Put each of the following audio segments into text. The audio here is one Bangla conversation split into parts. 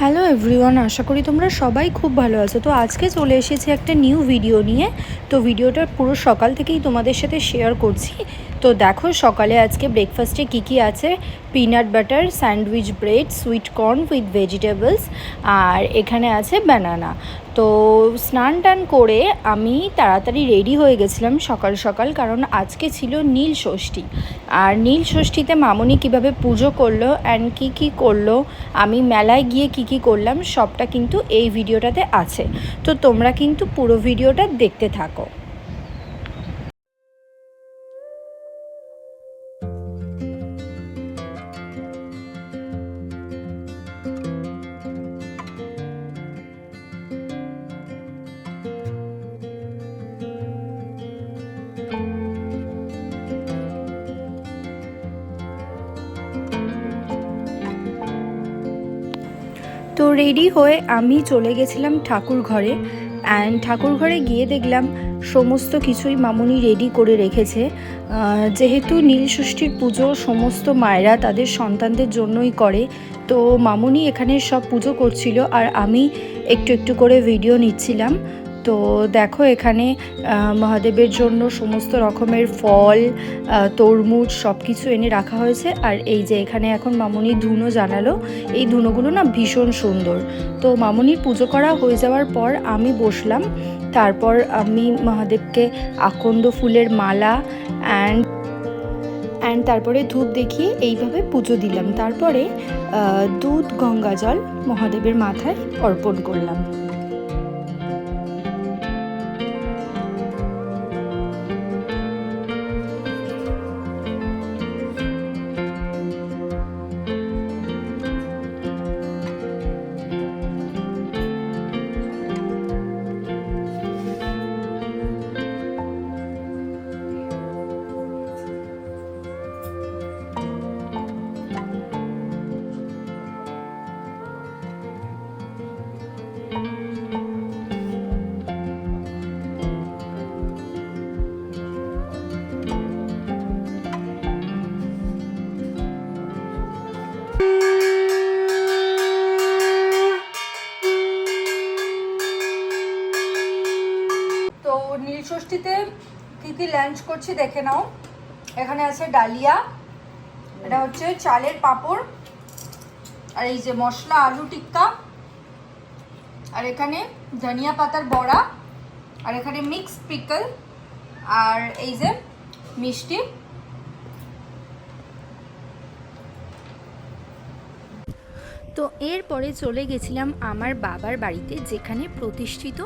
হ্যালো এভরিওয়ান আশা করি তোমরা সবাই খুব ভালো আছো। তো আজকে চলে এসেছি একটা নিউ ভিডিও নিয়ে। তো ভিডিওটা পুরো সকাল থেকেই তোমাদের সাথে শেয়ার করছি। তো দেখো সকালে আজকে ব্রেকফাস্টে কী কী আছে? Peanut butter sandwich bread sweet corn with vegetables আর এখানে আছে ব্যানানা তো স্নান টান করে আমি তাড়াতাড়ি রেডি হয়ে গেছিলাম সকাল সকাল কারণ আজকে ছিল নীল ষষ্ঠী। আর নীল ষষ্ঠীতে মামনি কীভাবে পুজো করল অ্যান্ড কী কী করল, আমি মেলায় গিয়ে কী কী করলাম সবটা কিন্তু এই ভিডিওটাতে আছে। তো তোমরা কিন্তু পুরো ভিডিওটা দেখতে থাকো। তো রেডি হয়ে আমি চলে গেছিলাম ঠাকুর ঘরে অ্যান্ড ঠাকুর ঘরে গিয়ে দেখলাম সমস্ত কিছুই মামুনি রেডি করে রেখেছে। যেহেতু নীলষষ্ঠীর পুজো সমস্ত মায়েরা তাদের সন্তানদের জন্যই করে, তো মামুনি এখানে সব পুজো করছিল আর আমি একটু একটু করে ভিডিও নিচ্ছিলাম। তো দেখো এখানে মহাদেবের জন্য সমস্ত রকমের ফল তরমুজ সব কিছু এনে রাখা হয়েছে। আর এই যে এখানে এখন মামনি ধুনো জানালো, এই ধুনোগুলো না ভীষণ সুন্দর। তো মামুনির পুজো করা হয়ে যাওয়ার পর আমি বসলাম, তারপর আমি মহাদেবকে আকন্দ ফুলের মালা অ্যান্ড অ্যান্ড তারপরে ধূপ দেখিয়ে এইভাবে পুজো দিলাম। তারপরে দুধ, গঙ্গা জল মহাদেবের মাথায় অর্পণ করলাম। তো নীল ষষ্ঠীতে কী কী লাঞ্চ করছি দেখে নাও। এখানে আছে ডালিয়া, এটা হচ্ছে চালের পাপড়, আর এই যে মশলা, আলু টিক্কা, আর এখানে ধনিয়া পাতার বড়া, আর এখানে মিক্সড পিকল আর এই যে মিষ্টি। তো এরপরে চলে গেছিলাম আমার বাবার বাড়িতে, যেখানে প্রতিষ্ঠিত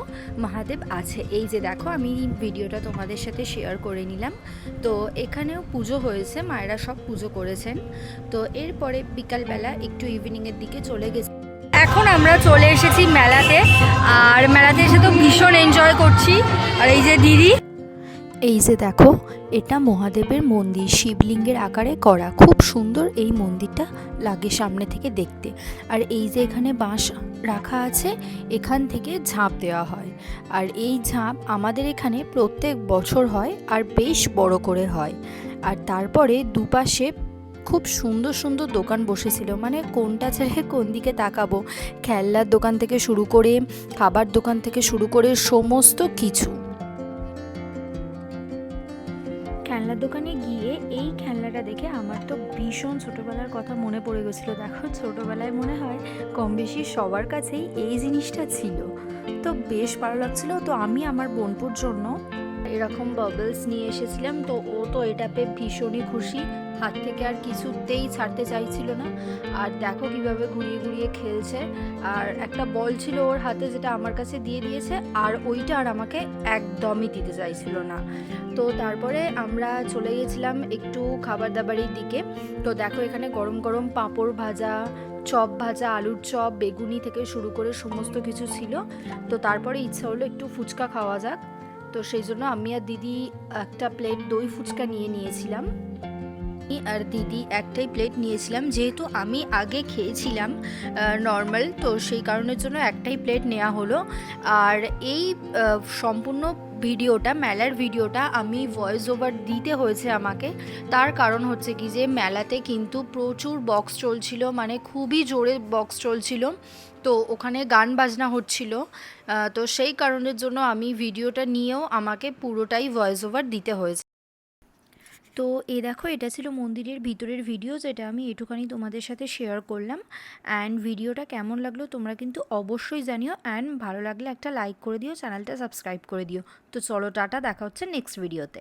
মহাদেব আছে। এই যে দেখো, আমি ভিডিওটা তোমাদের সাথে শেয়ার করে নিলাম। তো এখানেও পুজো হয়েছে, মায়েরা সব পুজো করেছেন। তো এরপরে বিকালবেলা একটু ইভিনিংয়ের দিকে চলে গেছি। এখন আমরা চলে এসেছি মেলাতে, আর মেলাতে এসে তো ভীষণ এনজয় করছি। আর এই যে দিদি, এই যে দেখো এটা মহাদেবের মন্দির। শিবলিঙ্গের আকারে করা। খুব সুন্দর এই মন্দিরটা লাগে সামনে থেকে দেখতে। আর এই যে এখানে বাঁশ রাখা আছে, এখান থেকে ঝাঁপ দেওয়া হয়। আর এই ঝাঁপ আমাদের এখানে প্রত্যেক বছর হয় আর বেশ বড় করে হয়। আর তারপরে দুপাশে খুব সুন্দর সুন্দর দোকান বসেছিল। মানে কোনটা ছেড়ে কোন দিকে তাকাবো? খেলনার দোকান থেকে শুরু করে, খাবার দোকান থেকে শুরু করে সমস্ত কিছু। খেলনার দোকানে গিয়ে এই খেলনাটা দেখে আমার তো ভীষণ ছোটোবেলার কথা মনে পড়ে গেছিল। দেখো, ছোটোবেলায় মনে হয় কম বেশি সবার কাছেই এই জিনিসটা ছিল। তো বেশ ভালো লাগছিল। তো আমি আমার বোনপুর জন্য এরকম বাবলস নিয়ে এসেছিলাম, তো ও তো এটা পেয়ে ভীষণই খুশি। হাত থেকে আর কিছুতেই ছাড়তে চাইছিল না। আর দেখো কীভাবে ঘুরিয়ে ঘুরিয়ে খেলছে। আর একটা বল ছিল ওর হাতে যেটা আমার কাছে দিয়ে দিয়েছে, আর ওইটা আর আমাকে একদমই দিতে চাইছিল না। তো তারপরে আমরা চলে গেছিলাম একটু খাবার দাবারের দিকে। তো দেখো এখানে গরম গরম পাঁপড় ভাজা, চপ ভাজা, আলুর চপ, বেগুনি থেকে শুরু করে সমস্ত কিছু ছিল। তো তারপরে ইচ্ছা হলো একটু ফুচকা খাওয়া যাক। তো সেই জন্য আমি আর দিদি একটা প্লেট দই ফুচকা নিয়ে নিয়েছিলাম। আমি আর দিদি একটাই প্লেট নিয়েছিলাম, যেহেতু আমি আগে খেয়েছিলাম নর্মাল তো সেই কারণের জন্য একটাই প্লেট নেওয়া হলো। আর এই সম্পূর্ণ ভিডিওটা, মেলার ভিডিওটা আমি ভয়েস ওভার দিতে হয়েছে আমাকে। তার কারণ হচ্ছে কি যে, মেলাতে কিন্তু প্রচুর বক্স চলছিল মানে খুবই জোরে বক্স চলছিল। তো ওখানে গান বাজনা হচ্ছিল। তো সেই কারণের জন্য আমি ভিডিওটা নিয়েও আমাকে পুরোটাই ভয়েস ওভার দিতে হয়েছে। তো এ দেখো, এটা ছিল মন্দিরের ভিতরের ভিডিও যেটা আমি এটুখানি তোমাদের সাথে শেয়ার করলাম। অ্যান্ড ভিডিওটা কেমন লাগল তোমরা কিন্তু অবশ্যই জানিও। অ্যান্ড ভালো লাগলে একটা লাইক করে দিও চ্যানেলটা সাবস্ক্রাইব করে দিও। তো চলো, টাটা, দেখা হচ্ছে নেক্সট ভিডিওতে